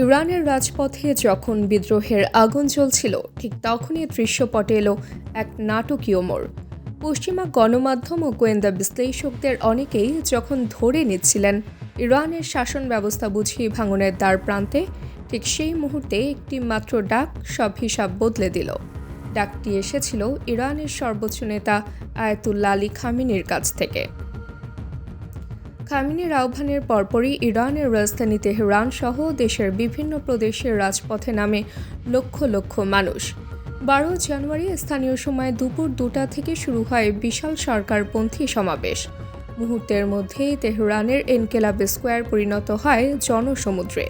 ইরানের রাজপথে যখন বিদ্রোহের আগুন জ্বলছিল, ঠিক তখনই দৃশ্যপটে এলো এক নাটকীয় মোড়। পশ্চিমা গণমাধ্যম ও গোয়েন্দা বিশ্লেষকদের অনেকেই যখন ধরে নিচ্ছিলেন ইরানের শাসন ব্যবস্থা বুঝিয়ে ভাঙনের দ্বার প্রান্তে, ঠিক সেই মুহূর্তে একটি মাত্র ডাক সব হিসাব বদলে দিল। ডাকটি এসেছিল ইরানের সর্বোচ্চ নেতা আয়াতুল্লা আলী খামিনির কাছ থেকে। খামিনের আহ্বানের পরপরই ইরানের রাজধানী তেহরান সহ দেশের বিভিন্ন প্রদেশের রাজপথে নামে লক্ষ লক্ষ মানুষ। বারো জানুয়ারি স্থানীয় সময় দুপুর দুটা থেকে শুরু হয় বিশাল সরকারপন্থী সমাবেশ। মুহূর্তের মধ্যেই তেহরানের এনকেলাব স্কোয়ার পরিণত হয় জনসমুদ্রে।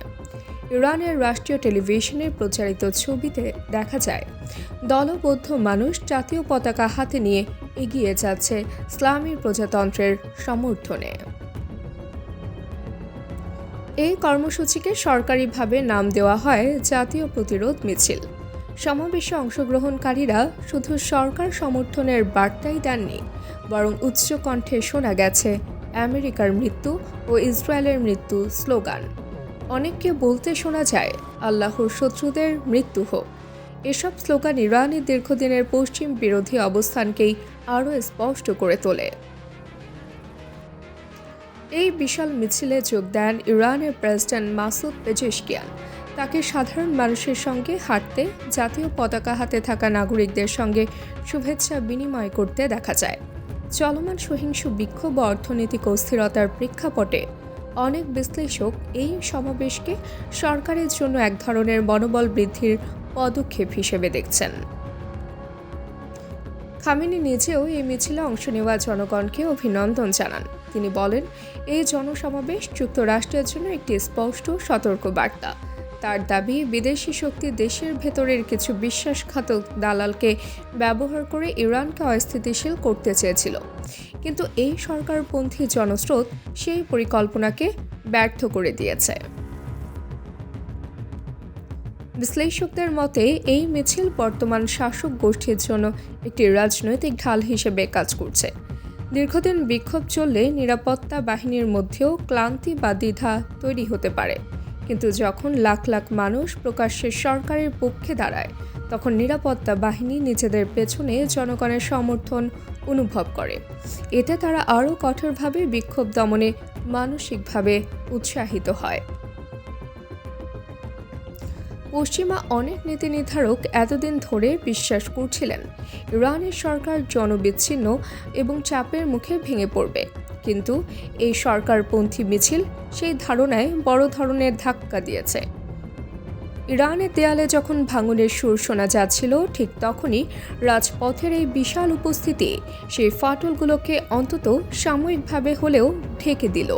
ইরানের রাষ্ট্রীয় টেলিভিশনে প্রচারিত ছবিতে দেখা যায়, দলবদ্ধ মানুষ জাতীয় পতাকা হাতে নিয়ে এগিয়ে যাচ্ছে ইসলামী প্রজাতন্ত্রের সমর্থনে। এই কর্মসূচিকে সরকারিভাবে নাম দেওয়া হয় জাতীয় প্রতিরোধ মিছিল। সমাবেশে অংশগ্রহণকারীরা শুধু সরকার সমর্থনের বার্তাই দেননি, বরং উচ্চ কণ্ঠে শোনা গেছে, আমেরিকার মৃত্যু ও ইসরায়েলের মৃত্যু স্লোগান। অনেককে বলতে শোনা যায়, আল্লাহর শত্রুদের মৃত্যু হোক। এসব স্লোগান ইরানের দীর্ঘদিনের পশ্চিম বিরোধী অবস্থানকেই আরও স্পষ্ট করে তোলে। এই বিশাল মিছিলে যোগ দেন ইরানের প্রেসিডেন্ট মাসুদ পেজেশকিয়ান। তাকে সাধারণ মানুষের সঙ্গে হাঁটতে, জাতীয় পতাকা হাতে থাকা নাগরিকদের সঙ্গে শুভেচ্ছা বিনিময় করতে দেখা যায়। চলমান সহিংস বিক্ষোভ অর্থনৈতিক অস্থিরতার প্রেক্ষাপটে অনেক বিশ্লেষক এই সমাবেশকে সরকারের জন্য এক ধরনের মনোবল বৃদ্ধির পদক্ষেপ হিসেবে দেখছেন। খামিনি নিজেও এই মিছিলে অংশ নেওয়া জনগণকে অভিনন্দন জানান। তিনি বলেন, এই জনসমাবেশ যুক্তরাষ্ট্রের জন্য একটি স্পষ্ট সতর্ক বার্তা তার দাবি, বিদেশি শক্তি দেশের ভেতরের কিছু বিশ্বাসঘাতক দালালকে ব্যবহার করে ইরানকে অস্থিতিশীল করতে চেয়েছিল। কিন্তু এই সরকারপন্থী জনস্রোত সেই পরিকল্পনাকে ব্যর্থ করে দিয়েছে। বিশ্লেষকদের মতে, এই মিছিল বর্তমান শাসক গোষ্ঠীর জন্য একটি রাজনৈতিক ঢাল হিসেবে কাজ করছে। দীর্ঘদিন বিক্ষোভ চললে নিরাপত্তা বাহিনীর মধ্যেও ক্লান্তি বা দ্বিধা তৈরি হতে পারে। কিন্তু যখন লাখ লাখ মানুষ প্রকাশ্যে সরকারের পক্ষে দাঁড়ায়, তখন নিরাপত্তা বাহিনী নিজেদের পেছনে জনগণের সমর্থন অনুভব করে। এতে তারা আরও কঠোরভাবে বিক্ষোভ দমনে মানসিকভাবে উৎসাহিত হয়। পশ্চিমা অনেক নীতি নির্ধারক এতদিন ধরে বিশ্বাস করছিলেন। ইরানের সরকার জনবিচ্ছিন্ন এবং চাপের মুখে ভেঙে পড়বে। কিন্তু এই সরকারপন্থী মিছিল সেই ধারণায় বড় ধরনের ধাক্কা দিয়েছে। ইরানের দেয়ালে যখন ভাঙনের সুর শোনা যাচ্ছিল, ঠিক তখনই রাজপথের এই বিশাল উপস্থিতি সেই ফাটলগুলোকে অন্তত সাময়িকভাবে হলেও ঢেকে দিল।